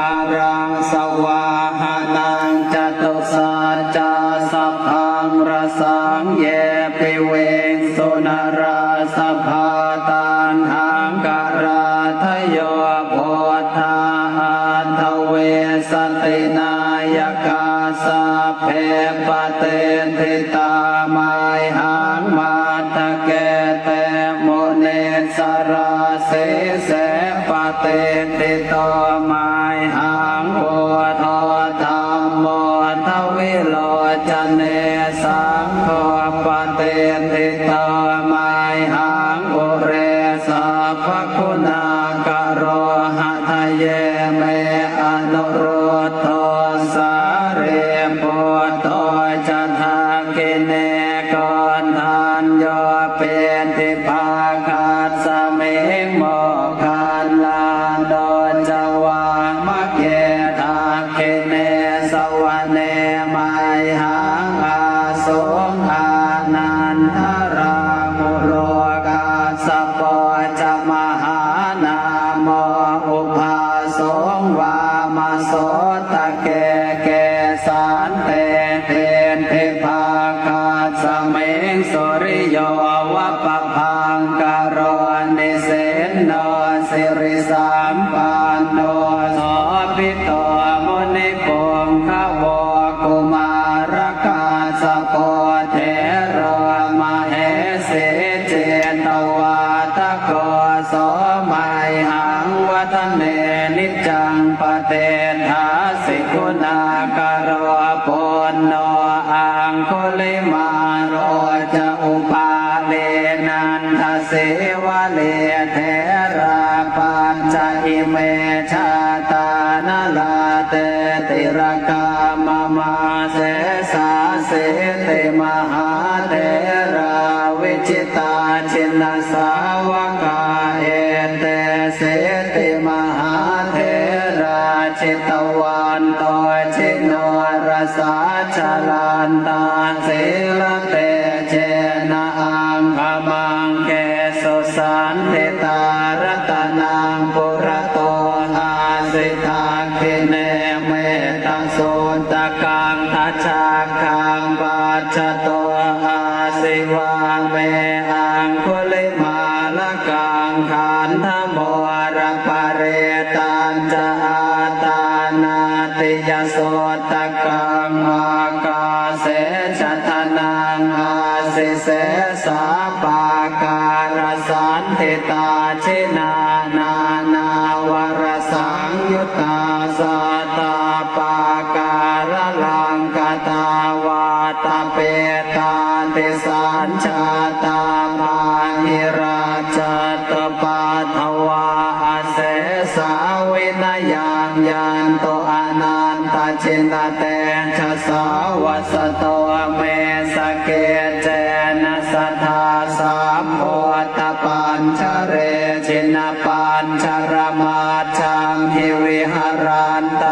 อารังสวาหานังจตุสัจจะสัพพังรสังเยปิเวงสุนราสภาตันหังการาทโยโพธาอันทเวสตินายกาสะเพปเตนทิตามายหังมาตะเกเตโมเนสราเสเส ปะเตนทิตามายหังโอทอธรรมโมทวิโลจเนสังโฆปะเตนทิตามายหังโอเรสัพคุณากะโรหะทะเยเมอนุโรธโทสาเรปุตโตจันทากิเนกอนทานโยเป็นทิภาคา อุปาสงวามาโสตะเกเกสานเตเตนเทภาคาสเมงสุริโยวะปะพังการนิเสนนสิริสามปานโน สิกุณากโรปุณโนอังคุลิมาโรจะอุปาเลนันทเสวะเลเทราปัญจอิเมชาตานลาเตติรกามมาเสสาเสติมหาเทราวิจิตาชินสาวกาเอเตเสติมหา ชิตวันตชิโนรสาชลันตาศิลเตเจนะอังคมังเกสุสันติตารตนังปุระโตอาสิทาคิเนเมตสุนตกังทัชชาคังปัจจโตอาสิวังเมอังคุลิมา ติยโสตกังอากาเสชทนังอาสิเสสาปาการสันติตาชินานานาวรสังยุตตาสตาปาการลังกตาวาตาเปตาติสัญชาตามาหิราชตปา ชินเตชะสาวัสโตเมสเกเจนะสัทธาสามโพตปัญชเรชินปัญชรมาชังหิวิหารันต